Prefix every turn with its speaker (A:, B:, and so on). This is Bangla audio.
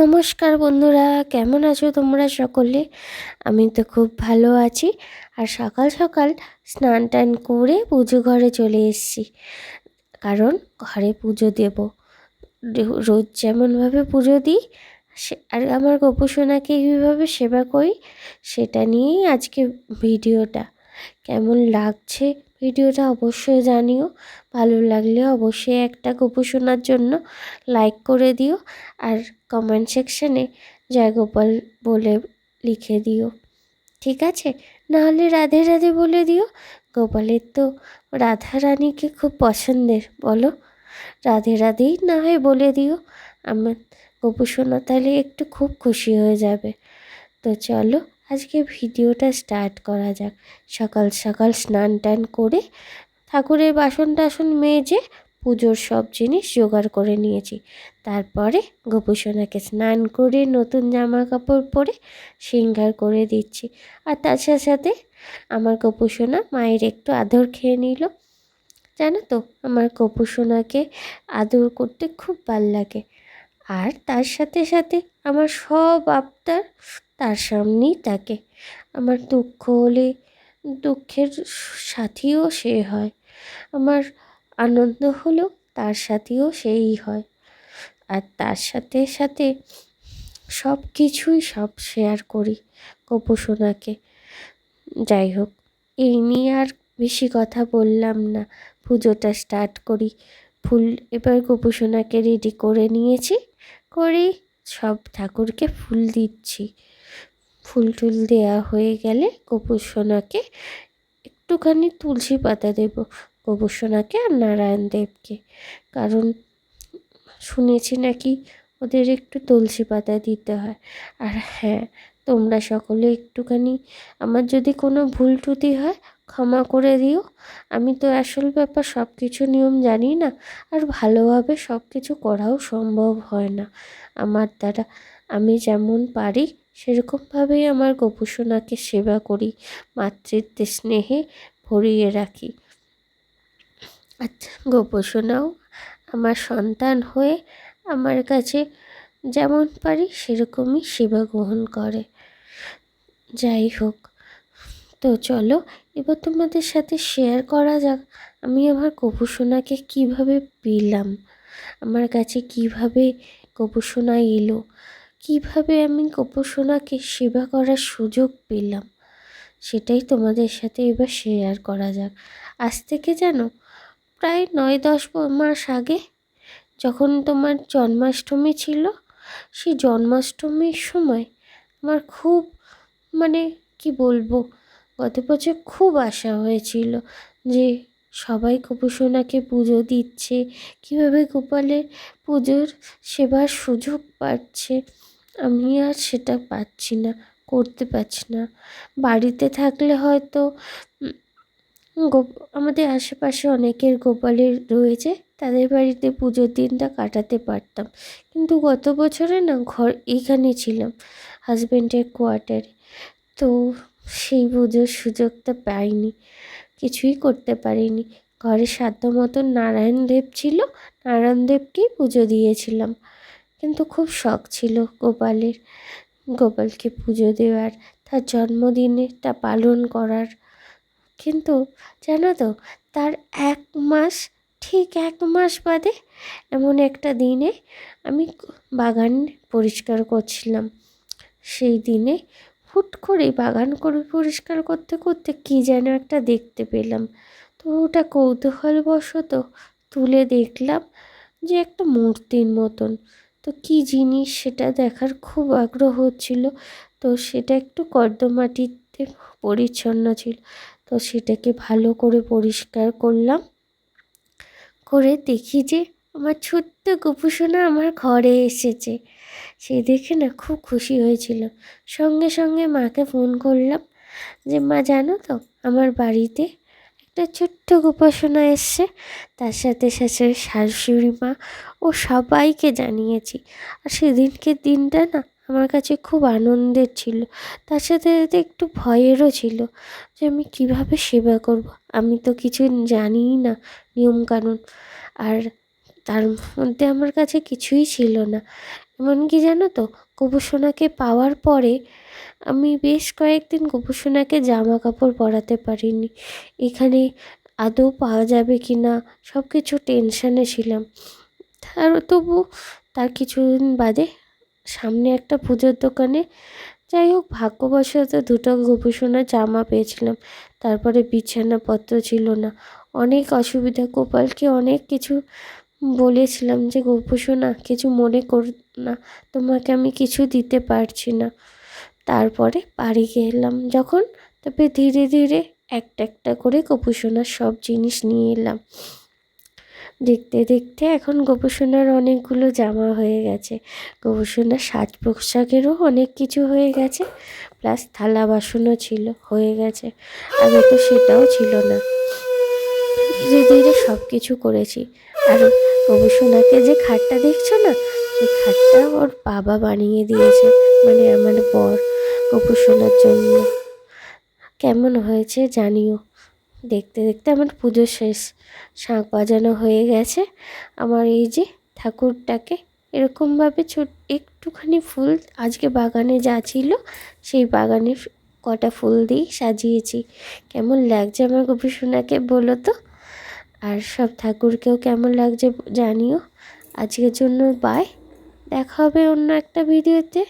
A: নমস্কার বন্ধুরা, কেমন আছো তোমরা সকলে? আমি তো খুব ভালো আছি আর সকাল সকাল স্নান টান করে পুজো ঘরে চলে এসেছি। কারণ ঘরে পুজো দেব। রোজ যেমনভাবে পুজো দিই, সে, আর আমার গোপুসোনাকে কীভাবে সেবা করি, সেটা নিয়েই আজকে ভিডিওটা। কেমন লাগছে ভিডিওটা অবশ্যই জানিও। ভালো লাগলে অবশ্যই একটা গোপুসোনার জন্য লাইক করে দিও আর কমেন্ট সেকশানে জয় গোপাল বলে লিখে দিও। ঠিক আছে? নাহলে রাধে রাধে বলে দিও। গোপালের তো রাধা রানীকে খুব পছন্দের, বলো? রাধে রাধেই না হয় বলে দিও। আমার গোপু সোনা তাহলে একটু খুব খুশি হয়ে যাবে। তো চলো আজকে ভিডিওটা স্টার্ট করা যাক। সকাল সকাল স্নান টান করে ঠাকুরের বাসন টাসন মেজে পুজোর সব জিনিস জোগাড় করে নিয়েছি। তারপরে গোপুসোনাকে স্নান করে নতুন জামা কাপড় পরে শৃঙ্গার করে দিচ্ছি। আর তার সাথে সাথে আমার গোপুসোনা মায়ের একটু আদর খেয়ে নিল। জানো তো, আমার গোপুসোনাকে আদর করতে খুব ভালো লাগে। আর তার সাথে সাথে আমার সব আবদার তার সামনেই থাকে। আমার দুঃখ হলে দুঃখের সাথীও সে হয়। আমার আনন্দ হলো তার সাথেও সেই হয়। আর তার সাথে সাথে সব কিছুই সব শেয়ার করি গোপসোনাকে যাই হোক, এই নিয়ে আর বেশি কথা বললাম না। পুজোটা স্টার্ট করি। ফুল এবার গোপসোনাকে রেডি করে নিয়েছি। করে সব ঠাকুরকে ফুল দিচ্ছি। ফুল টুল দেওয়া হয়ে গেলে গোপসোনাকে একটুখানি তুলসী পাতা দেব গোপসোনাকে আর নারায়ণ দেবকে। কারণ শুনেছি নাকি ওদের একটু তুলসী পাতা দিতে হয়। আর হ্যাঁ তোমরা সকলে একটুখানি আমার যদি কোনো ভুল ত্রুটি হয় ক্ষমা করে দিও। আমি তো আসল ব্যাপার সব কিছু নিয়ম জানি না আর ভালোভাবে সব কিছু করাও সম্ভব হয় না। আমার দ্বারা আমি যেমন পারি সেরকমভাবেই আমার গোপুসোনাকে সেবা করি মাতৃত্বের স্নেহে ভরিয়ে রাখি। আচ্ছা গোপোষণাও আমার সন্তান হয়ে আমার কাছে যেমন পারি সেরকমই সেবা গ্রহণ করে। যাই হোক, তো চলো এবার তোমাদের সাথে শেয়ার করা যাক, আমি আমার গোপোষণাকে কীভাবে পেলাম? আমার কাছে কীভাবে গোপোষণা এলো? কীভাবে আমি গোপোষণাকে সেবা করার সুযোগ পেলাম? সেটাই তোমাদের সাথে এবার শেয়ার করা যাক। আজ থেকে জানো, প্রায় নয় দশ মাস আগে যখন তোমার জন্মাষ্টমী ছিল, সেই জন্মাষ্টমীর সময় আমার খুব মানে কি বলব গত বছর খুব আশা হয়েছিল যে সবাই গোপুসোনাকে পুজো দিচ্ছে। কীভাবে গোপালের পুজোর সেবার সুযোগ পাচ্ছে, আমি আর সেটা পাচ্ছি না, করতে পারছি না। বাড়িতে থাকলে হয়তো আমাদের আশেপাশে অনেকের গোপালের রয়েছে, তাদের বাড়িতে পুজোর দিনটা কাটাতে পারতাম। কিন্তু গত বছরে না, ঘর এইখানে ছিলাম হাজব্যান্ডের কোয়ার্টারে তো সেই পুজোর সুযোগটা পাইনি। কিছুই করতে পারিনি। ঘরে সাধ্য মতন নারায়ণ দেব ছিল, নারায়ণ দেবকেই পুজো দিয়েছিলাম। কিন্তু খুব শখ ছিল গোপালের, গোপালকে পুজো দেওয়ার, তার জন্মদিনে তা পালন করার। কিন্তু জানো তো, তার এক মাস, ঠিক এক মাস বাদে এমন একটা দিনে আমি বাগান পরিষ্কার করছিলাম। সেই দিনে হুট করে বাগান করে, পরিষ্কার করতে করতে কী যেন একটা দেখতে পেলাম। তো ওটা কৌতূহলবশত তুলে দেখলাম যে একটা মূর্তির মতন। তো কী জিনিস সেটা দেখার খুব আগ্রহ হচ্ছিল তো সেটা একটু কর্দমাটিতে পরিচ্ছন্ন ছিল। তো সেটাকে ভালো করে পরিষ্কার করলাম। করে দেখি যে আমার ছোট্ট গোপুসোনা আমার ঘরে এসেছে। সে দেখে না খুব খুশি হয়েছিল। সঙ্গে সঙ্গে মাকে ফোন করলাম যে, মা, জানো তো, আমার বাড়িতে একটা ছোট্ট গোপাসনা এসছে। তার সাথে সাথে শাশুড়ি মা ও সবাইকে জানিয়েছি। আর সেদিনকে দিনটা না আমার কাছে খুব আনন্দের ছিল। তার সাথে সাথে একটু ভয়েরও ছিল যে, আমি কীভাবে সেবা করব? আমি তো কিছু জানিই না নিয়মকানুন। আর তার মধ্যে আমার কাছে কিছুই ছিল না। এমনকি জানো তো, গোপুসোনাকে পাওয়ার পরে আমি বেশ কয়েকদিন গোপুসোনাকে জামা কাপড় পরাতে পারিনি। এখানে আদৌ পাওয়া যাবে কি না সব কিছু টেনশানে ছিলাম। আর তবু তার কিছুদিন বাদে সামনে একটা পুজোর দোকানে যাই হোক ভাগ্যবশত দুটো গোপুসোনার জামা পেয়েছিলাম। তারপরে বিছানাপত্র ছিল না। অনেক অসুবিধা, গোপালকে অনেক কিছু বলেছিলাম যে গোপুসোনা কিছু মনে কর না, তোমাকে আমি কিছু দিতে পারছি না। তারপরে বাড়ি গেলাম যখন, তবে ধীরে ধীরে একটা একটা করে গোপুসোনার সব জিনিস নিয়ে এলাম। দেখতে দেখতে এখন গোপুসোনার অনেকগুলো জামা হয়ে গেছে। গোপুসোনার সাজ পোশাকেরও অনেক কিছু হয়ে গেছে, প্লাস থালা বাসনও ছিল, হয়ে গেছে। আগে তো সেটাও ছিল না। ধীরে ধীরে সব কিছু করেছি। আর গোপুসোনাকে যে খাটটা দেখছ না সেই খাটটা ওর বাবা বানিয়ে দিয়েছে মানে আমার বর গোপুসোনার জন্য। কেমন হয়েছে জানিও। দেখতে দেখতে আমার পুজো শেষ, শাঁখ বাজানো হয়ে গেছে। আমার এই যে ঠাকুরটাকে এরকমভাবে ছোট, একটুখানি ফুল আজকে বাগানে যা ছিল, সেই বাগানে কটা ফুল দিয়েই সাজিয়েছি। কেমন লাগছে আমার গোপীসোনাকে বলো তো? আর সব ঠাকুরকেও কেমন লাগছে জানিও। আজকের জন্য বাই দেখা হবে অন্য একটা ভিডিওতে